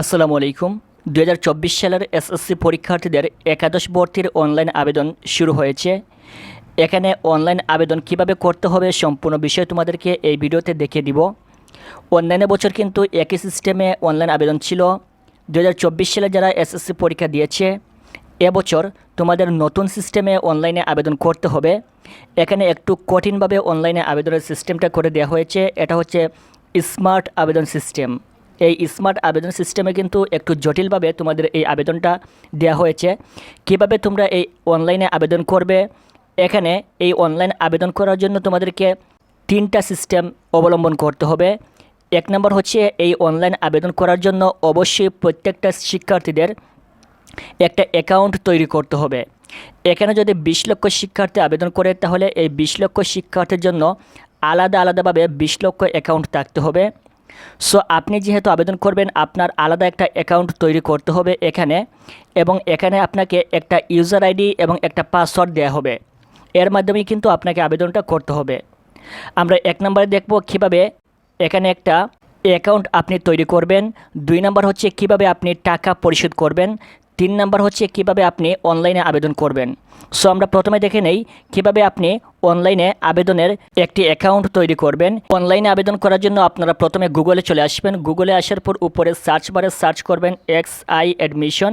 আসসালামু আলাইকুম। দু হাজার চব্বিশ সালের এসএসসি পরীক্ষার্থীদের একাদশ ভর্তির অনলাইন আবেদন শুরু হয়েছে। এখানে অনলাইন আবেদন কীভাবে করতে হবে সম্পূর্ণ বিষয় তোমাদেরকে এই ভিডিওতে দেখিয়ে দিব। অনলাইনে বছর কিন্তু একই সিস্টেমে অনলাইন আবেদন ছিল। দু হাজার চব্বিশ সালে যারা এসএসসি পরীক্ষা দিয়েছে, এবছর তোমাদের নতুন সিস্টেমে অনলাইনে আবেদন করতে হবে। এখানে একটু কঠিনভাবে অনলাইনে আবেদনের সিস্টেমটা করে দেওয়া হয়েছে। এটা হচ্ছে স্মার্ট আবেদন সিস্টেম এই স্মার্ট আবেদন সিস্টেমে কিন্তু একটু জটিলভাবে তোমাদের এই আবেদনটা দেওয়া হয়েছে। কীভাবে তোমরা এই অনলাইনে আবেদন করবে? এখানে এই অনলাইন আবেদন করার জন্য তোমাদেরকে তিনটা সিস্টেম অবলম্বন করতে হবে। এক নম্বর হচ্ছে এই অনলাইন আবেদন করার জন্য অবশ্যই প্রত্যেকটা শিক্ষার্থীদের একটা অ্যাকাউন্ট তৈরি করতে হবে। এখানে যদি বিশ লক্ষ শিক্ষার্থী আবেদন করে, তাহলে এই বিশ লক্ষ শিক্ষার্থীর জন্য আলাদা আলাদাভাবে বিশ লক্ষ অ্যাকাউন্ট থাকতে হবে। সো আপনি যেহেতু আবেদন করবেন, আপনার আলাদা একটা অ্যাকাউন্ট তৈরি করতে হবে এখানে এবং এখানে আপনাকে একটা ইউজার আইডি এবং একটা পাসওয়ার্ড দেওয়া হবে। এর মাধ্যমে কিন্তু আপনাকে আবেদনটা করতে হবে। আমরা এক নম্বরে দেখব কীভাবে এখানে একটা অ্যাকাউন্ট আপনি তৈরি করবেন। দুই নম্বর হচ্ছে কীভাবে আপনি টাকা পরিশোধ করবেন। তিন নম্বর হচ্ছে কীভাবে আপনি অনলাইনে আবেদন করবেন। সো আমরা প্রথমে দেখে নেই কীভাবে আপনি অনলাইনে আবেদনের একটি অ্যাকাউন্ট তৈরি করবেন। অনলাইনে আবেদন করার জন্য আপনারা প্রথমে গুগলে চলে আসবেন। গুগলে আসার পর উপরে সার্চ বারে সার্চ করবেন X I admission.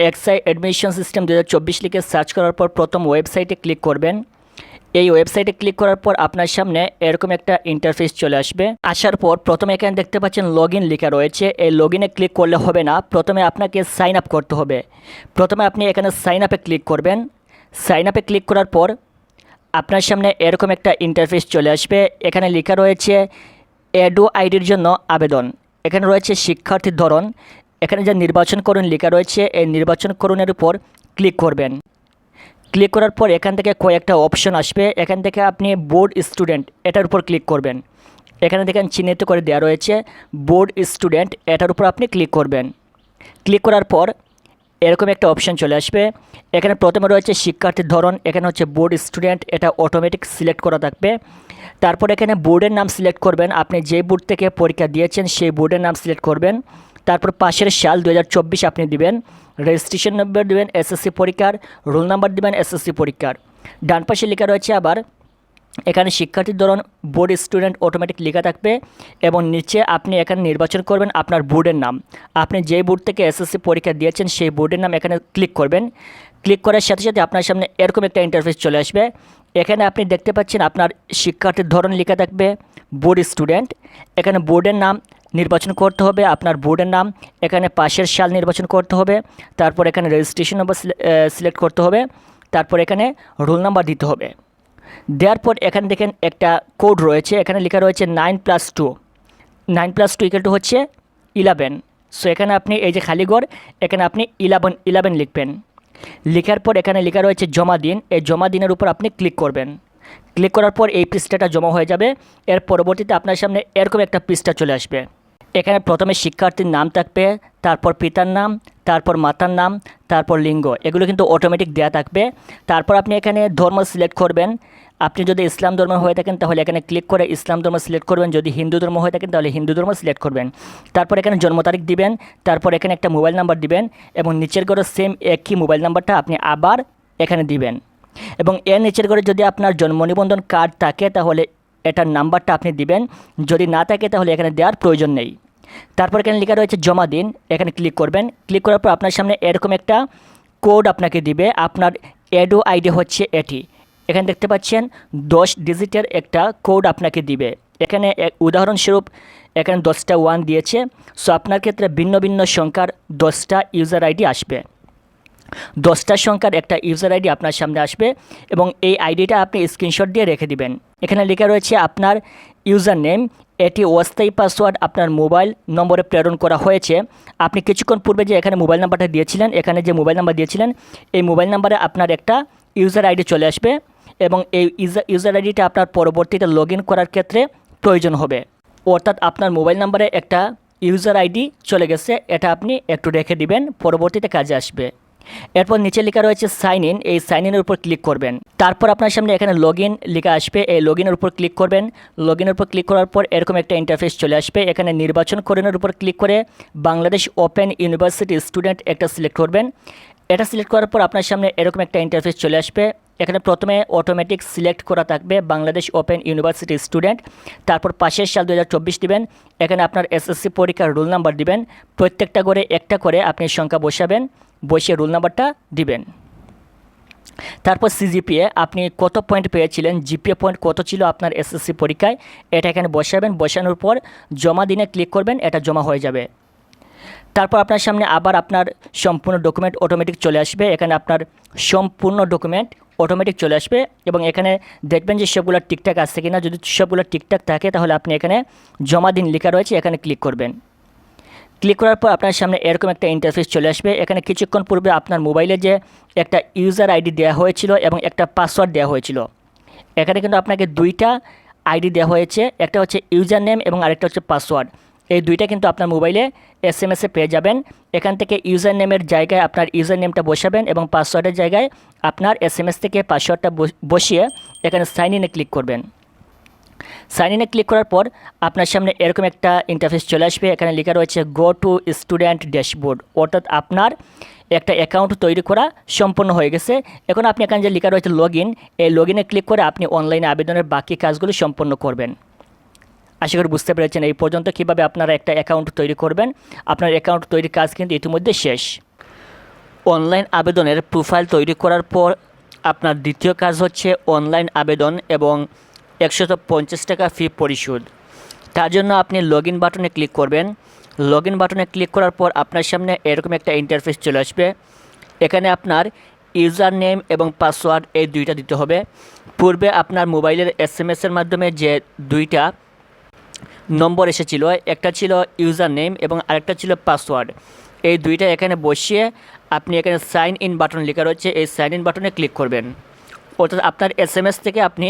X I admission system দু হাজার চব্বিশ লিখে সার্চ করার পর প্রথম ওয়েবসাইটে ক্লিক করবেন। এই ওয়েবসাইটে ক্লিক করার পর আপনার সামনে এরকম একটা ইন্টারফেস চলে আসবে। আসার পর প্রথমে এখানে দেখতে পাচ্ছেন লগ ইন লেখা রয়েছে। এই লগ ক্লিক করলে হবে না। প্রথমে আপনাকে সাইন আপ করতে হবে। প্রথমে আপনি এখানে সাইন আপে ক্লিক করবেন। সাইন আপে ক্লিক করার পর আপনার সামনে এরকম একটা ইন্টারফেস চলে আসবে। এখানে লেখা রয়েছে এডো আইডির জন্য আবেদন। এখানে রয়েছে শিক্ষার্থীর ধরন। এখানে যা নির্বাচন করুন লেখা রয়েছে। এই নির্বাচন করুনের উপর ক্লিক করবেন। ক্লিক করার পর এখান থেকে কয়েকটা অপশন আসবে। এখান থেকে আপনি বোর্ড স্টুডেন্ট, এটার উপর ক্লিক করবেন। এখানে দেখেন চিহ্নিত করে দেওয়া রয়েছে, বোর্ড স্টুডেন্ট, এটার উপর আপনি ক্লিক করবেন। ক্লিক করার পর এরকম একটা অপশন চলে আসবে। এখানে প্রথমে রয়েছে শিক্ষার্থীর ধরন, এখানে হচ্ছে বোর্ড স্টুডেন্ট, এটা অটোমেটিক সিলেক্ট করা থাকবে। তারপর এখানে বোর্ডের নাম সিলেক্ট করবেন, আপনি যে বোর্ড থেকে পরীক্ষা দিয়েছেন সেই বোর্ডের নাম সিলেক্ট করবেন। তারপর পাশের সাল দু হাজার চব্বিশ আপনি দিবেন রেজিস্ট্রেশন নম্বর দেবেন এসএসসি পরীক্ষার রোল নাম্বার দেবেন এসএসসি পরীক্ষার। ডান পাশে লেখা রয়েছে আবার, এখানে শিক্ষার্থীর ধরন বোর্ড স্টুডেন্ট অটোমেটিক লেখা থাকবে এবং নিচে আপনি এখানে নির্বাচন করবেন আপনার বোর্ডের নাম। আপনি যে বোর্ড থেকে এসএসসি পরীক্ষা দিয়েছেন, সেই বোর্ডের নাম এখানে ক্লিক করবেন। ক্লিক করার সাথে সাথে আপনার সামনে এরকম একটা ইন্টারফেস চলে আসবে। এখানে আপনি দেখতে পাচ্ছেন আপনার শিক্ষার্থীর ধরন লেখা থাকবে বোর্ড স্টুডেন্ট এখানে বোর্ডের নাম নির্বাচন করতে হবে, আপনার বোর্ডের নাম, এখানে পাশের সাল নির্বাচন করতে হবে, তারপর এখানে রেজিস্ট্রেশন নম্বর সিলেক্ট করতে হবে, তারপর এখানে রোল নাম্বার দিতে হবে। দেওয়ার পর এখানে দেখেন একটা কোড রয়েছে, এখানে লেখা রয়েছে nine plus two nine plus two equal to হচ্ছে ইলেভেন সো এখানে আপনি এই যে খালিগড় এখানে আপনি ইলেভেন ইলেভেন লিখবেন। লেখার পর এখানে লেখা রয়েছে জমা দিন, এই জমা দিনের উপর আপনি ক্লিক করবেন। ক্লিক করার পর এই পৃষ্ঠাটা জমা হয়ে যাবে, এর পরবর্তীতে আপনার সামনে এরকম একটা পৃষ্ঠা চলে আসবে। এখানে প্রথমে শিক্ষার্থীর নাম থাকবে, তারপর পিতার নাম, তারপর মাতার নাম, তারপর লিঙ্গ। এগুলো কিন্তু অটোমেটিক দেওয়া থাকবে। তারপর আপনি এখানে ধর্ম সিলেক্ট করবেন। আপনি যদি ইসলাম ধর্ম হয়ে থাকেন, তাহলে এখানে ক্লিক করে ইসলাম ধর্ম সিলেক্ট করবেন। যদি হিন্দু ধর্ম হয়ে থাকেন, তাহলে হিন্দু ধর্ম সিলেক্ট করবেন। তারপর এখানে জন্ম তারিখ দিবেন। তারপর এখানে একটা মোবাইল নাম্বার দিবেন এবং নিচের ঘরে সেম একই মোবাইল নাম্বারটা আপনি আবার এখানে দিবেন। এবং এর নিচের ঘরে যদি আপনার জন্ম নিবন্ধন কার্ড থাকে, তাহলে এটার নাম্বারটা আপনি দিবেন। যদি না থাকে তাহলে এখানে দেওয়ার প্রয়োজন নেই। তারপর এখানে লেখা রয়েছে জমা দিন। এখানে ক্লিক করবেন। ক্লিক করার পর আপনার সামনে এরকম একটা কোড আপনাকে দিবে। আপনার এডো আইডি হচ্ছে এটি। এখানে দেখতে পাচ্ছেন, দশ ডিজিটের একটা কোড আপনাকে দিবে। এখানে উদাহরণস্বরূপ এখানে দশটা ওয়ান দিয়েছে। সো আপনার ক্ষেত্রে ভিন্ন ভিন্ন সংখ্যার দশটা ইউজার আইডি আসবে। দশটা সংখ্যার একটা ইউজার আইডি আপনার সামনে আসবে এবং এই আইডিটা আপনি স্ক্রিনশট দিয়ে রেখে দিবেন। এখানে লেখা রয়েছে আপনার ইউজার নেম এটি অস্থায়ী পাসওয়ার্ড আপনার মোবাইল নম্বরে প্রেরণ করা হয়েছে। আপনি কিছুক্ষণ পূর্বে যে এখানে মোবাইল নাম্বারটা দিয়েছিলেন, এখানে যে মোবাইল নাম্বার দিয়েছিলেন, এই মোবাইল নাম্বারে আপনার একটা ইউজার আইডি চলে আসবে এবং এই ইউজার আইডিটা আপনার পরবর্তীতে লগ করার ক্ষেত্রে প্রয়োজন হবে। অর্থাৎ আপনার মোবাইল নাম্বারে একটা ইউজার আইডি চলে গেছে, এটা আপনি একটু রেখে দিবেন, পরবর্তীতে কাজে আসবে। এরপর নিচে লেখা রয়েছে সাইন ইন এই সাইন ইনের উপর ক্লিক করবেন। তারপর আপনার সামনে এখানে লগ ইন লেখা আসবে, এই লগ ইনের উপর ক্লিক করবেন। লগ ইনের উপর ক্লিক করার পর এরকম একটা ইন্টারফেস চলে আসবে, এখানে নির্বাচন করেনের উপর ক্লিক করে বাংলাদেশ ওপেন ইউনিভার্সিটি স্টুডেন্ট একটা সিলেক্ট করবেন। এটা সিলেক্ট করার পর আপনার সামনে এরকম একটা ইন্টারফেস চলে আসবে। এখানে প্রথমে অটোমেটিক সিলেক্ট করা থাকবে বাংলাদেশ ওপেন ইউনিভার্সিটি স্টুডেন্ট তারপর পাশের সাল দু হাজার চব্বিশ দিবেন, এখানে আপনার এসএসসি পরীক্ষার রোল নাম্বার দিবেন। প্রত্যেকটা করে একটা করে আপনি সংখ্যা বসাবেন। বসিয়ে রোল নাম্বারটা দিবেন। তারপর সিজিপিএ আপনি কত পয়েন্ট পেয়েছিলেন জিপিএ পয়েন্ট কত ছিল আপনার এসএসসি পরীক্ষায়, এটা এখানে বসাবেন, বসানোর পর জমা দিনে ক্লিক করবেন, এটা জমা হয়ে যাবে। তারপর আপনার সামনে আবার আপনার সম্পূর্ণ ডকুমেন্ট অটোমেটিক চলে আসবে, এখানে আপনার সম্পূর্ণ ডকুমেন্ট অটোমেটিক চলে আসবে এবং এখানে দেখবেন যে সবগুলো ঠিকঠাক আছে কিনা, যদি সবগুলো ঠিকঠাক থাকে তাহলে আপনি এখানে জমা দিন লেখা রয়েছে, এখানে ক্লিক করবেন। ক্লিক করার পর আপনার সামনে এরকম একটা ইন্টারফেস চলে আসবে। এখানে কিছুক্ষণ পূর্বে আপনার মোবাইলে যে একটা ইউজার আইডি দেওয়া হয়েছিল এবং একটা পাসওয়ার্ড দেওয়া হয়েছিল। এখানে কিন্তু আপনাকে দুইটা আইডি দেওয়া হয়েছে, একটা হচ্ছে ইউজার নেম এবং আরেকটা হচ্ছে পাসওয়ার্ড এই দুইটা কিন্তু আপনার মোবাইলে এস এম এসে পেয়ে যাবেন। এখান থেকে ইউজার নেমের জায়গায় আপনার ইউজার নেমটা বসাবেন এবং পাসওয়ার্ডের জায়গায় আপনার এস এম এস থেকে পাসওয়ার্ডটা বসিয়ে এখানে সাইন ইনে ক্লিক করবেন। সাইন ইনে ক্লিক করার পর আপনার সামনে এরকম একটা ইন্টারফেস চলে আসবে। এখানে লেখা রয়েছে গো টু স্টুডেন্ট ড্যাশবোর্ড অর্থাৎ আপনার একটা অ্যাকাউন্ট তৈরি করা সম্পূর্ণ হয়ে গেছে। এখন আপনি এখানে যে লেখা রয়েছে লগ এই লগ ক্লিক করে আপনি অনলাইনে আবেদনের বাকি কাজগুলো সম্পন্ন করবেন। আশা করি বুঝতে পেরেছেন এই পর্যন্ত কীভাবে আপনারা একটা অ্যাকাউন্ট তৈরি করবেন। আপনার অ্যাকাউন্ট তৈরির কাজ কিন্তু ইতিমধ্যে শেষ। অনলাইন আবেদনের প্রোফাইল তৈরি করার পর আপনার দ্বিতীয় কাজ হচ্ছে অনলাইন আবেদন এবং একশত পঞ্চাশ টাকা ফি পরিশোধ। তার জন্য আপনি লগ ইন বাটনে ক্লিক করবেন। লগ ইন বাটনে ক্লিক করার পর আপনার সামনে এরকম একটা ইন্টারফেস চলে আসবে। এখানে আপনার ইউজার নেম এবং পাসওয়ার্ড এই দুইটা দিতে হবে। পূর্বে আপনার মোবাইলের এস এম এসের মাধ্যমে যে দুইটা নম্বর এসেছিল, একটা ছিল ইউজার নেম এবং আরেকটা ছিল পাসওয়ার্ড এই দুইটা এখানে বসিয়ে আপনি এখানে সাইন ইন বাটন লেখা রয়েছে। এই সাইন ইন বাটনে ক্লিক করবেন। অর্থাৎ আপনার এস এম এস থেকে আপনি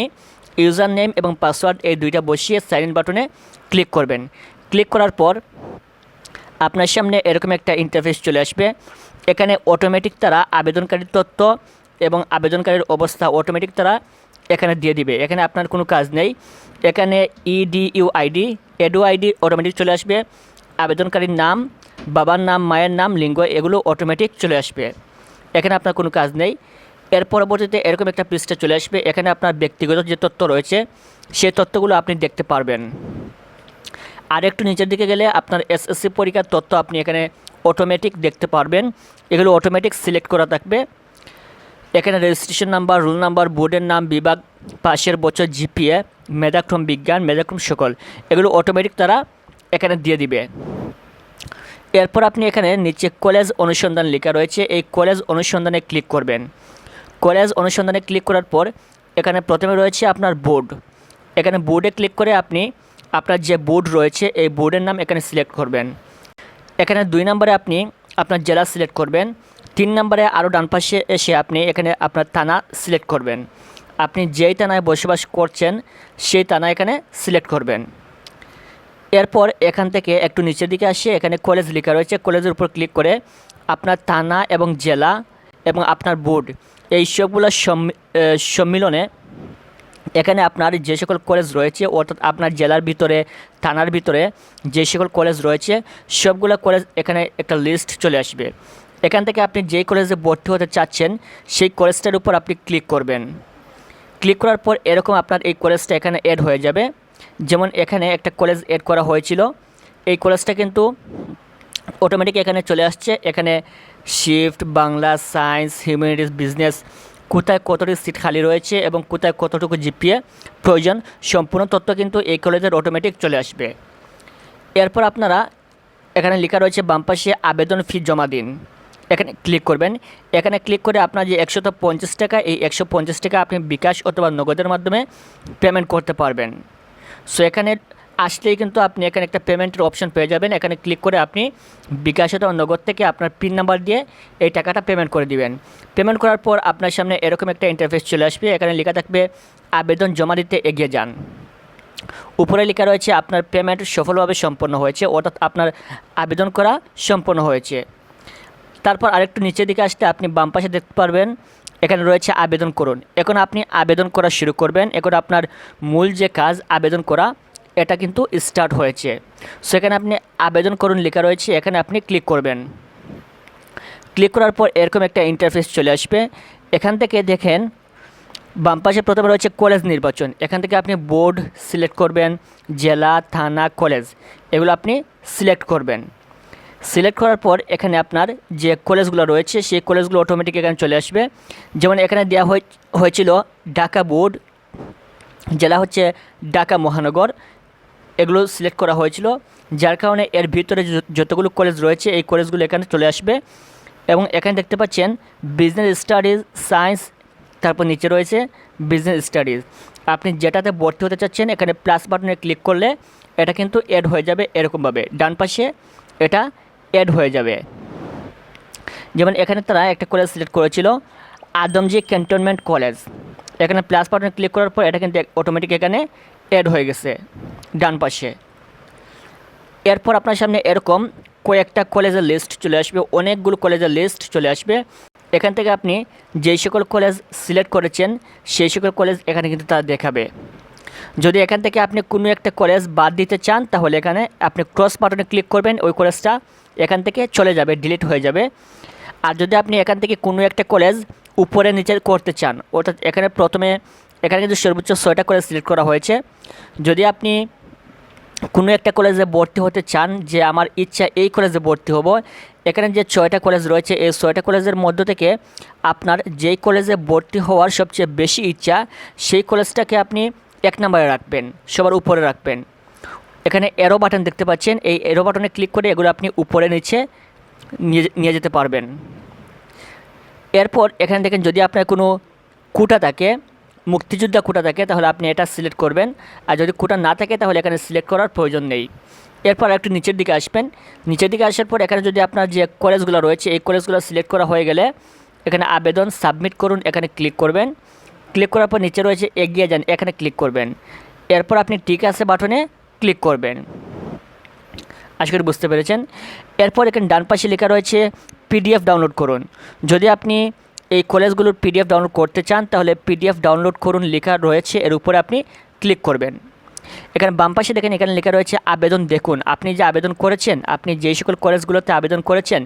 ইউজার নেম এবং পাসওয়ার্ড এই দুইটা বসিয়ে সাইন ইন বাটনে ক্লিক করবেন। ক্লিক করার পর আপনার সামনে এরকম একটা ইন্টারফেস চলে আসবে। এখানে অটোমেটিক তারা আবেদনকারীর তথ্য এবং আবেদনকারীর অবস্থা অটোমেটিক তারা এখানে দিয়ে দিবে। এখানে আপনার কোনো কাজ নেই। এখানে EDU ID edu ID automatic চলে আসবে। আবেদনকারীর নাম, বাবার নাম, মায়ের নাম, লিঙ্গ, এগুলো অটোমেটিক চলে আসবে। এখানে আপনার কোনো কাজ নেই। এর পরবর্তীতে এরকম একটা পৃষ্ঠা চলে আসবে। এখানে আপনার ব্যক্তিগত যে তথ্য রয়েছে, সেই তথ্যগুলো আপনি দেখতে পারবেন। আর একটু নিচের দিকে গেলে আপনার এসএসসি পরীক্ষার তথ্য আপনি এখানে অটোমেটিক দেখতে পারবেন। এগুলো অটোমেটিক সিলেক্ট করা থাকবে। এখানে রেজিস্ট্রেশন নাম্বার রোল নাম্বার বোর্ডের নাম, বিভাগ, পাশের বছর জিপিএ মেধাক্রম বিজ্ঞান, মেধাক্রম সকল। এগুলো অটোমেটিক তারা এখানে দিয়ে দিবে। এরপর আপনি এখানে নিচে কলেজ অনুসন্ধান লেখা রয়েছে। এই কলেজ অনুসন্ধানে ক্লিক করবেন। কলেজ অনুসন্ধানে ক্লিক করার পর এখানে প্রথমে রয়েছে আপনার বোর্ড। এখানে বোর্ডে ক্লিক করে আপনি আপনার যে বোর্ড রয়েছে, এই বোর্ডের নাম এখানে সিলেক্ট করবেন। এখানে দুই নম্বরে আপনি আপনার জেলা সিলেক্ট করবেন। তিন নম্বরে আরও ডান পাশে এসে আপনি এখানে আপনার থানা সিলেক্ট করবেন। আপনি যেই থানায় বসবাস করছেন, সেই থানা এখানে সিলেক্ট করবেন। এরপর এখান থেকে একটু নিচের দিকে আসে, এখানে কলেজ লেখা রয়েছে। কলেজের উপর ক্লিক করে আপনার থানা এবং জেলা এবং আপনার বোর্ড। এই সবগুলো সম্মিলনে এখানে আপনার যে সকল কলেজ রয়েছে, অর্থাৎ আপনার জেলার ভিতরে, থানার ভিতরে যে সকল কলেজ রয়েছে, সবগুলো কলেজ এখানে একটা লিস্ট চলে আসবে। এখান থেকে আপনি যেই কলেজে ভর্তি হতে চাচ্ছেন, সেই কলেজটার উপর আপনি ক্লিক করবেন। ক্লিক করার পর এরকম আপনার এই কলেজটা এখানে অ্যাড হয়ে যাবে। যেমন এখানে একটা কলেজ অ্যাড করা হয়েছিল। এই কলেজটা কিন্তু অটোমেটিক এখানে চলে আসছে। এখানে shift, Bangla, science, humanities, business, কোথায় কতটি সিট খালি রয়েছে এবং কোথায় কতটুকু জিপিএ প্রয়োজন, সম্পূর্ণ তথ্য কিন্তু এই কলেজের অটোমেটিক চলে আসবে। এরপর আপনারা এখানে লেখা রয়েছে বাম পাশে আবেদন ফি জমা দিন। এখানে ক্লিক করবেন। এখানে ক্লিক করে আপনার যে একশত পঞ্চাশ টাকা, এই একশো পঞ্চাশ টাকা আপনি বিকাশ অথবা নগদের মাধ্যমে পেমেন্ট করতে পারবেন। সো এখানে আসলেই কিন্তু আপনি এখানে একটা পেমেন্টের অপশন পেয়ে যাবেন। এখানে ক্লিক করে আপনি বিকাশ অথবা নগদ থেকে আপনার পিন নাম্বার দিয়ে এই টাকাটা পেমেন্ট করে দিবেন। পেমেন্ট করার পর আপনার সামনে এরকম একটা ইন্টারফেস চলে আসবে। এখানে লেখা থাকবে, আবেদন জমা দিতে এগিয়ে যান। উপরে লেখা রয়েছে, আপনার পেমেন্ট সফলভাবে সম্পন্ন হয়েছে। অর্থাৎ আপনার আবেদন করা সম্পন্ন হয়েছে। তারপর আরেকটু নিচের দিকে আসতে আপনি বাম পাশে দেখতে পারবেন, এখানে রয়েছে, আবেদন করুন। এখন আপনি আবেদন করা শুরু করবেন। এখন আপনার মূল যে কাজ, আবেদন করা এটা কিন্তু স্টার্ট হয়েছে। সো এখানে আপনি আবেদন করুন, লেখা রয়েছে, এখানে আপনি ক্লিক করবেন। ক্লিক করার পর এরকম একটা ইন্টারফেস চলে আসবে। এখান থেকে দেখেন, বাম পাশে প্রথমে রয়েছে কলেজ নির্বাচন। এখান থেকে আপনি বোর্ড সিলেক্ট করবেন, জেলা, থানা কলেজ এগুলো আপনি সিলেক্ট করবেন। সিলেক্ট করার পর এখানে আপনার যে কলেজগুলো রয়েছে, সেই কলেজগুলো অটোমেটিক এখানে চলে আসবে। যেমন এখানে দেওয়া হয়ে- হয়েছিল ঢাকা বোর্ড জেলা হচ্ছে ঢাকা মহানগর। এগুলো সিলেক্ট করা হয়েছিল, যার কারণে এর ভিতরে যতগুলো কলেজ রয়েছে, এই কলেজগুলো এখানে চলে আসবে। এবং এখানে দেখতে পাচ্ছেন বিজনেস স্টাডিজ সায়েন্স তারপর নিচে রয়েছে বিজনেস স্টাডিজ আপনি যেটাতে ভর্তি হতে চাচ্ছেন, এখানে প্লাস বাটনে ক্লিক করলে এটা কিন্তু অ্যাড হয়ে যাবে এরকমভাবে। ডান পাশে এটা অ্যাড হয়ে যাবে। যেমন এখানে তারা একটা কলেজ সিলেক্ট করেছিল, আদমজি ক্যান্টনমেন্ট কলেজ এখানে প্লাস বাটনে ক্লিক করার পর এটা কিন্তু অটোমেটিক এখানে অ্যাড হয়ে গেছে, ডান পাশে। এরপর আপনার সামনে এরকম কয়েকটা কলেজের লিস্ট চলে আসবে, অনেকগুলো কলেজের লিস্ট চলে আসবে। এখান থেকে আপনি যেই সকল কলেজ সিলেক্ট করেছেন, সেই সকল কলেজ এখানে কিন্তু তারা দেখাবে। যদি এখান থেকে আপনি কোনো একটা কলেজ বাদ দিতে চান, তাহলে এখানে আপনি ক্রস বাটনে ক্লিক করবেন, ওই কলেজটা এখান থেকে চলে যাবে ডিলিট হয়ে যাবে। আর যদি আপনি এখান থেকে কোনো একটা কলেজ উপরে নিচে করতে চান, অর্থাৎ এখানে প্রথমে এখানে কিন্তু সর্বোচ্চ ছয়টা কলেজ সিলেক্ট করা হয়েছে। যদি আপনি কোনো একটা কলেজে ভর্তি হতে চান যে আমার ইচ্ছা এই কলেজে ভর্তি হব, এখানে যে ছয়টা কলেজ রয়েছে, এই ছয়টা কলেজের মধ্য থেকে আপনার যেই কলেজে ভর্তি হওয়ার সবচেয়ে বেশি ইচ্ছা, সেই কলেজটাকে আপনি এক নম্বরে রাখবেন, সবার উপরে রাখবেন। এখানে এরো বাটন দেখতে পাচ্ছেন, এই এরো বাটনে ক্লিক করে এগুলো আপনি উপরে নিচে নিয়ে যেতে পারবেন। এরপর এখানে দেখেন যদি আপনার কোনো কুটা থাকে মুক্তিযোদ্ধা কুটা থাকে, তাহলে আপনি এটা সিলেক্ট করবেন। আর যদি কুটা না থাকে, তাহলে এখানে সিলেক্ট করার প্রয়োজন নেই। এরপর একটু নিচের দিকে আসবেন। নিচের দিকে আসার পর এখানে যদি আপনার যে কলেজগুলো রয়েছে, এই কলেজগুলো সিলেক্ট করা হয়ে গেলে এখানে আবেদন সাবমিট করুন, এখানে ক্লিক করবেন। ক্লিক করার পর নিচে রয়েছে এগিয়ে যান, এখানে ক্লিক করবেন। এরপর আপনি ঠিক আছে বাটনে ক্লিক করবেন। আশা করি বুঝতে পেরেছেন। এরপর এখানে ডান পাশে লেখা রয়েছে পিডিএফ ডাউনলোড করুন। যদি আপনি এই কলেজগুলোর পিডিএফ ডাউনলোড করতে চান, তাহলে পিডিএফ ডাউনলোড করুন, লেখা রয়েছে, এর উপরে আপনি ক্লিক করবেন। এখানে বাম পাশে দেখেন, এখানে লেখা রয়েছে আবেদন দেখুন। আপনি যে আবেদন করেছেন, আপনি যেই সকল কলেজগুলোতে আবেদন করেছেন,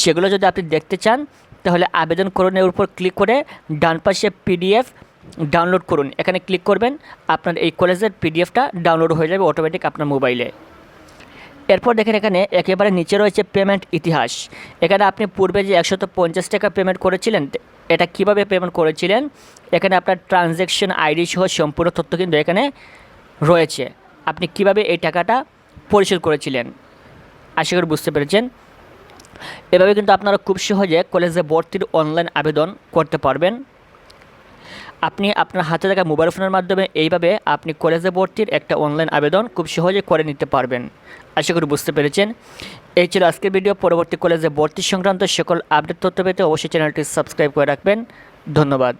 সেগুলো যদি আপনি দেখতে চান, তাহলে আবেদন করুনের উপর ক্লিক করে ডান পাশে পিডিএফ ডাউনলোড করুন। এখানে ক্লিক করবেন, আপনার এই কলেজের পিডিএফটা ডাউনলোড হয়ে যাবে অটোমেটিক আপনার মোবাইলে এরপর দেখেন এখানে একেবারে নিচে রয়েছে পেমেন্ট ইতিহাস। এখানে আপনি পূর্বে যে একশত পঞ্চাশ টাকা পেমেন্ট করেছিলেন, এটা কীভাবে পেমেন্ট করেছিলেন? এখানে আপনার ট্রানজ্যাকশন আইডি সহ সম্পূর্ণ তথ্য কিন্তু এখানে রয়েছে। আপনি কীভাবে এই টাকাটা পরিশোধ করেছিলেন? আশা করি বুঝতে পেরেছেন। এভাবে কিন্তু আপনারা খুব সহজে কলেজে ভর্তির অনলাইন আবেদন করতে পারবেন। আপনি আপনার হাতে থাকা মোবাইল ফোনের মাধ্যমে এইভাবে আপনি কলেজে ভর্তির একটা অনলাইন আবেদন খুব সহজে করে নিতে পারবেন। আশা করি বুঝতে পেরেছেন। এই ছিল আজকের ভিডিও পরবর্তী কলেজে ভর্তি সংক্রান্ত সকল আপডেট তথ্য পেতে অবশ্যই চ্যানেলটি সাবস্ক্রাইব করে রাখবেন। ধন্যবাদ।